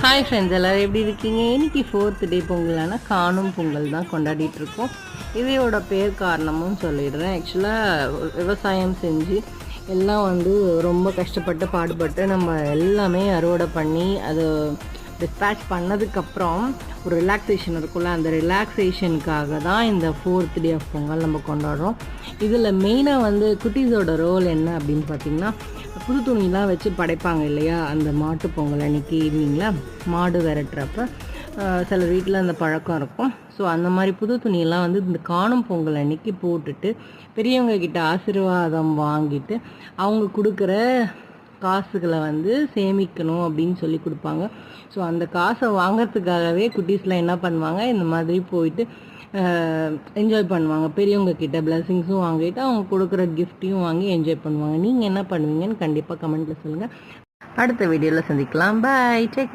Hi friends எல்லோரும் எப்படி இருக்கீங்க? இன்னைக்கு ஃபோர்த் டே பொங்கலான காணும் பொங்கல் தான் கொண்டாடிட்டு இருக்கோம். இதையோட பேர் காரணமும் சொல்லிடுறேன். ஆக்சுவலாக விவசாயம் செஞ்சு எல்லாம் வந்து ரொம்ப கஷ்டப்பட்டு பாடுபட்டு நம்ம எல்லாமே அறுவடை பண்ணி அது டிஸ்பேச் பண்ணதுக்கப்புறம் ஒரு ரிலாக்ஸேஷன் இருக்கும்ல அந்த ரிலாக்ஸேஷனுக்காக தான் இந்த ஃபோர்த் டே ஆஃப் பொங்கல் நம்ம கொண்டாடுறோம். இதில் மெயினாக வந்து குட்டீஸோட ரோல் என்ன அப்படின்னு பார்த்தீங்கன்னா புது துணிலாம் வச்சு படைப்பாங்க இல்லையா அந்த மாட்டு பொங்கல் அன்றைக்கி ஈவினிங்கில் மாடு விரட்டுறப்ப சில வீட்டில் அந்த பழக்கம் இருக்கும். ஸோ அந்த மாதிரி புது துணியெல்லாம் வந்து இந்த காணும் பொங்கல் அன்னைக்கு போட்டுட்டு பெரியவங்க கிட்ட ஆசீர்வாதம் வாங்கிட்டு அவங்க கொடுக்குற காசுகளை வந்து சேமிக்கணும் அப்படின்னு சொல்லி கொடுப்பாங்க. ஸோ அந்த காசை வாங்குறதுக்காகவே குட்டீஸ்லாம் என்ன பண்ணுவாங்க? இந்த மாதிரி போயிட்டு என்ஜாய் பண்ணுவாங்க. பெரியவங்க கிட்ட பிளெஸிங்ஸும் வாங்கிட்டு அவங்க கொடுக்குற கிஃப்ட்டையும் வாங்கி என்ஜாய் பண்ணுவாங்க. நீங்கள் என்ன பண்ணுவீங்கன்னு கண்டிப்பாக கமெண்ட்டில் சொல்லுங்கள் அடுத்த வீடியோவில் சந்திக்கலாம். Bye take